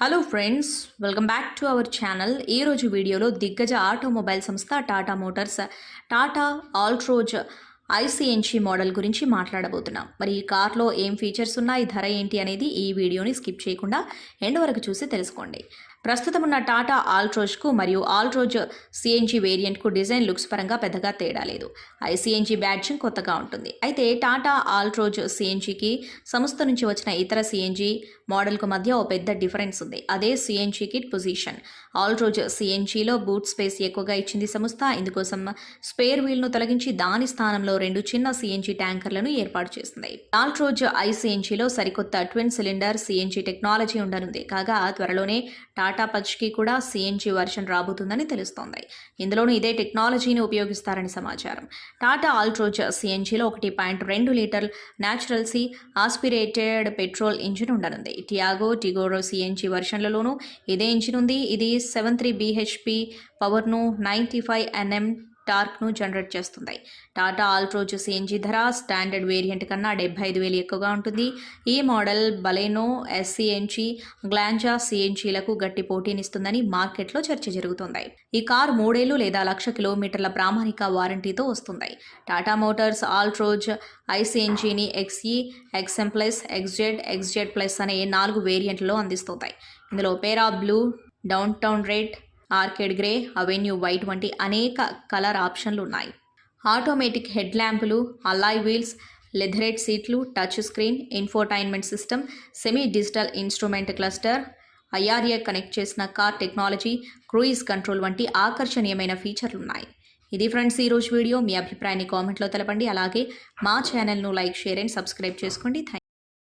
Hello friends welcome back to our channel ఈరోజు వీడియోలో దిగ్గజ ఆటోమొబైల్ సంస్థ టాటా మోటార్స్ టాటా ఆల్ట్రోజ్ ఐసీఎన్జీ మోడల్ గురించి మాట్లాడబోతున్నాం. మరి ఈ కార్లో ఏం ఫీచర్స్ ఉన్నాయి ధర ఏంటి అనేది ఈ వీడియోని స్కిప్ చేయకుండా ఎండ్ వరకు చూసి తెలుసుకోండి. ప్రస్తుతం ఉన్న టాటా ఆల్ట్రోజ్కు మరియు ఆల్ట్రోజ్ సిఎన్జీ వేరియంట్కు డిజైన్ లుక్స్ పరంగా పెద్దగా తేడా లేదు. ఐసీఎన్జీ బ్యాడ్జింగ్ కొత్తగా ఉంటుంది. అయితే టాటా ఆల్ట్రోజ్ సిఎన్జీకి సంస్థ నుంచి వచ్చిన ఇతర సిఎన్జీ మోడల్కు మధ్య ఓ పెద్ద డిఫరెన్స్ ఉంది. అదే సిఎన్జీ కిట్ పొజిషన్. ఆల్ట్రోజ్ సిఎన్జీలో బూట్ స్పేస్ ఎక్కువగా ఇచ్చింది సంస్థ. ఇందుకోసం స్పేర్ వీల్ను తొలగించి దాని స్థానంలో రెండు చిన్న సిఎన్జీ ట్యాంకర్లను ఏర్పాటు చేసింది. ఆల్ట్రోజ్ ఐసీఎన్జీలో సరికొత్త ట్విన్ సిలిండర్ సిఎన్జీ టెక్నాలజీ ఉండనుంది. కాగా త్వరలోనే టాటా టాటా పచ్కి కూడా సిఎన్జీ వర్షన్ రాబోతుందని తెలుస్తోంది. ఇందులోనూ ఇదే టెక్నాలజీని ఉపయోగిస్తారని సమాచారం. టాటా ఆల్ట్రోజ్ సిఎన్జీలో ఒకటి పాయింట్ రెండు litre natural C aspirated petrol engine ఉండనుంది. టియాగో టిగోరో సిఎన్జీ వర్షన్లలోనూ ఇదే ఇంజిన్ ఉంది. ఇది సెవెన్ త్రీ బీహెచ్పి పవర్ను నైంటీ ఫైవ్ ఎన్ఎం టార్క్ను జనరేట్ చేస్తుంది. టాటా ఆల్ట్రోజ్ సిఎన్జీ ధర స్టాండర్డ్ వేరియంట్ కన్నా డెబ్బై ఐదు వేలు ఎక్కువగా ఉంటుంది. ఈ model Baleno S CNG Glanza సిఎన్జీలకు గట్టి పోటీనిస్తుందని మార్కెట్లో చర్చ జరుగుతోంది. ఈ కారు మూడేళ్ళు లేదా లక్ష కిలోమీటర్ల ప్రామాణిక వారంటీతో వస్తుంది. Tata Motors Altroz ఐసిఎన్జీని XE XM plus XZ XZ plus అనే నాలుగు వేరియంట్లలో అందిస్తుంది. ఇందులో opera blue downtown red arcade grey avenue white వంటి అనేక కలర్ ఆప్షన్లు ఉన్నాయి. ఆటోమేటిక్ హెడ్ ల్యాంపులు అల్లాయ్ వీల్స్ లెథరేట్ సీట్లు touch screen infotainment system semi digital instrument cluster iRA connect చేసిన కార్ టెక్నాలజీ క్రూయిజ్ కంట్రోల్ వంటి ఆకర్షణీయమైన ఫీచర్లు ఉన్నాయి ఇది ఫ్రెండ్స్ ఈరోజు వీడియో. మీ అభిప్రాయాన్ని కామెంట్లో తెలపండి. అలాగే మా ఛానల్ను లైక్ షేర్ అండ్ సబ్స్క్రైబ్ చేసుకోండి. థ్యాంక్